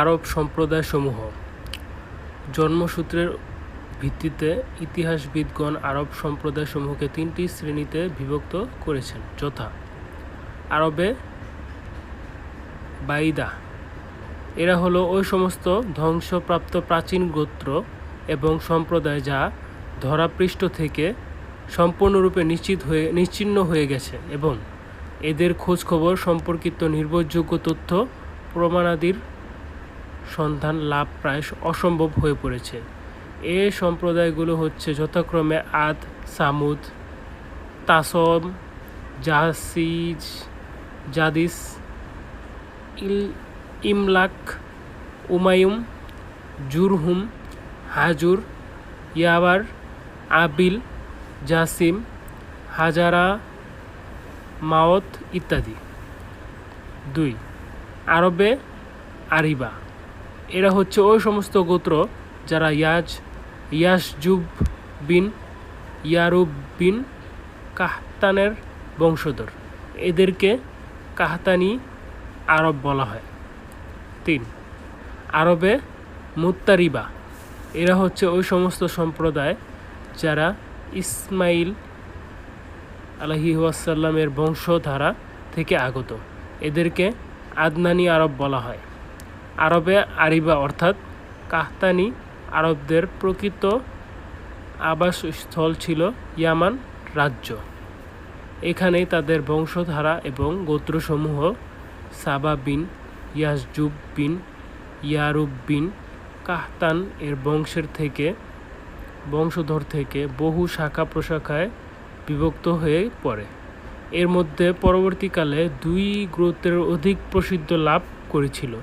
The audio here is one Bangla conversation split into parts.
আরব সম্প্রদায়সমূহ। জন্মসূত্রের ভিত্তিতে ইতিহাসবিদগণ আরব সম্প্রদায়সমূহকে তিনটি শ্রেণীতে বিভক্ত করেছেন। যথা, আরবে বাইদা। এরা হলো ওই সমস্ত ধ্বংসপ্রাপ্ত প্রাচীন গোত্র এবং সম্প্রদায় যা ধরাপৃষ্ঠ থেকে সম্পূর্ণরূপে নিশ্চিত হয়ে নিশ্চিহ্ন হয়ে গেছে এবং এদের খোঁজখবর সম্পর্কিত নির্ভরযোগ্য তথ্য, প্রমাণাদির সন্ধান লাভ প্রায় অসম্ভব হয়ে পড়েছে। এ সম্প্রদায়গুলো হচ্ছে যথাক্রমে আদ, সামুদ, তাসম, জাসিজ, জাদিস, ইল, ইমলাক, উমায়ুম, জুরহুম, হাজুর, ইয়াবার, আবিল, জাসিম, হাজারা, মাওত ইত্যাদি। দুই, আরবে আরিবা। এরা হচ্ছে ওই সমস্ত গোত্র যারা ইয়াজ, ইয়াসজুব বিন, ইয়ারুব বিন কাহতানের বংশধর। এদেরকে কাহতানি আরব বলা হয়। তিন, আরবে মুত্তারিবা। এরা হচ্ছে ওই সমস্ত সম্প্রদায় যারা ইসমাইল আলহি ওয়াসাল্লামের বংশধারা থেকে আগত। এদেরকে আদনানি আরব বলা হয়। আরবে আরিবা অর্থাৎ কাহতানি আরবদের প্রকৃত আবাসস্থল ছিল ইয়ামান রাজ্য। এখানেই তাদের বংশধারা এবং গোত্রসমূহ সাবা বিন, ইয়াসজুব বিন, ইয়ারুব বিন, কাহতান এর বংশের থেকে, বংশধর থেকে বহু শাখা প্রশাখায় বিভক্ত হয়ে পড়ে। এর মধ্যে পরবর্তীকালে দুই গ্রোত্রের অধিক প্রসিদ্ধ লাভ করেছিল।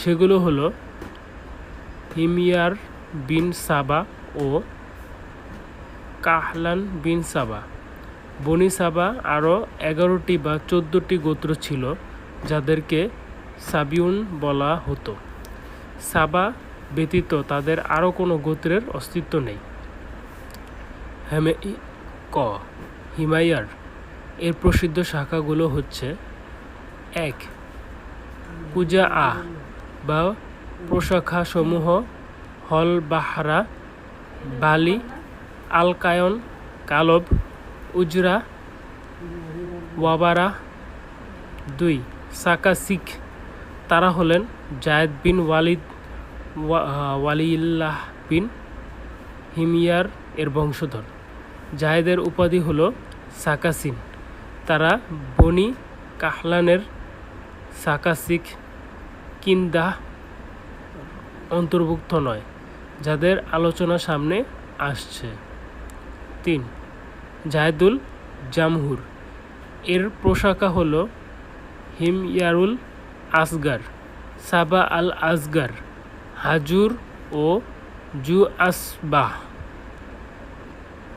সেগুলো হলো হিমিয়ার বিন সাবা ও কাহলান বিন সাবা। বনি সাবা আরও এগারোটি বা চোদ্দোটি গোত্র ছিল যাদেরকে সাবিউন বলা হতো। সাবা ব্যতীত তাদের আরও কোনো গোত্রের অস্তিত্ব নেই। হেমে ক, হিমায়ার। এর প্রসিদ্ধ শাখাগুলো হচ্ছে এক, কুজা আ বা প্রশাখাসমূহ, হল বাহারা, বালি, আলকায়ন, কালব, উজরা, ওয়াবারা। দুই সাকাসিক তারা হলেন জায়েদ বিন ওয়ালিদ ওয়ালিল্লাহ বিন হিমিয়ার এর বংশধর। জায়েদের উপাধি হলো সাকাসিন তারা বনি কাহলানের সাকাসিক কিন্দাহ অন্তর্ভুক্ত নয়, যাদের আলোচনা সামনে আসছে। তিন, জায়দুল জামহুর। এর প্রশাখা হল হিময়ারুল আসগার, সাবা আল আসগার, হাজুর ও জু আসবাহ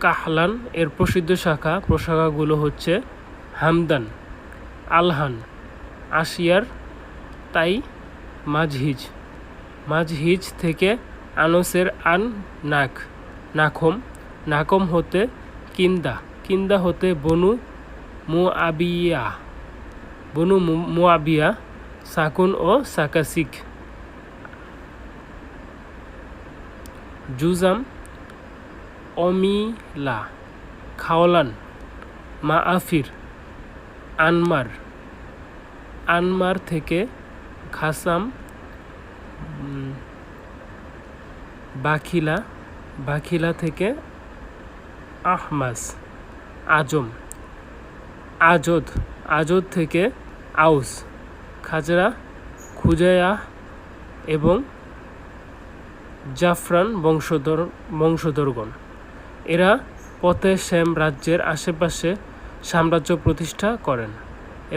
কাহলান, এর প্রসিদ্ধ শাখা প্রশাখাগুলো হচ্ছে হামদান, আলহান, আশিয়ার, তাই মাঝহিজ। মাঝহিজ থেকে আনসের আন নাক। নাখম। নাকম হতে কিন্দা। কিন্দা হতে বনু মুআবিয়া। বনু মু- মুআবিয়া, সাকুন ও সাকাসিক। জুজাম অমিলা। খাওলান। মাআফির। আনমার। আনমার থেকে খাসাম বাখিলা বাখিলা থেকে আহমাস, আজম, আজদ আজদ থেকে আউস, খাজরা খুজায়া এবং জাফরান বংশধর, বংশধরগণ। এরা পথে শ্যাম রাজ্যের আশেপাশে সাম্রাজ্য প্রতিষ্ঠা করেন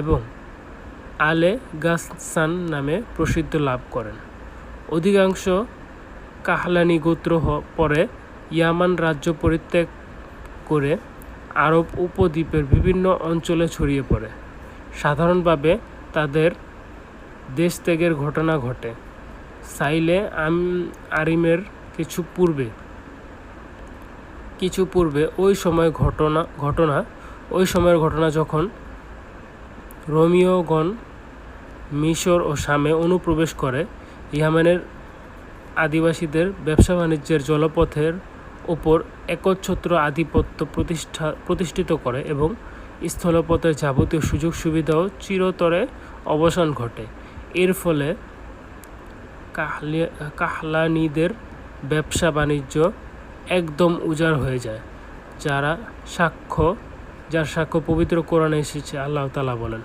এবং আলে গাসসান নামে প্রসিদ্ধ লাভ করেন। অধিকাংশ কাহলানি গোত্র পরে ইয়ামান রাজ্য পরিত্যাগ করে আরব উপদ্বীপের বিভিন্ন অঞ্চলে ছড়িয়ে পড়ে। সাধারণভাবে তাদের দেশ ত্যাগের ঘটনা ঘটে। সাইলে আম আরিমের কিছু পূর্বে কিছু পূর্বে ওই সময় ঘটনা ঘটনা ওই সময়ের ঘটনা যখন রোমিওগণ মিশর ও শামে অনুপ্রবেশ করে ইয়ামেনের আদিবাসীদের ব্যবসা বাণিজ্যের জলপথের উপর একচ্ছত্র আধিপত্য প্রতিষ্ঠা, প্রতিষ্ঠিত করে এবং স্থলপথের যাবতীয় সুযোগ সুবিধাও চিরতরে অবসান ঘটে। এর ফলে কাহলি- কাহলানিদের ব্যবসা বাণিজ্য একদম উজাড় হয়ে যায়। যারা সাক্ষ্য, যার সাক্ষ্য পবিত্র কোরআনে এসেছে, আল্লাহ তালা বলেন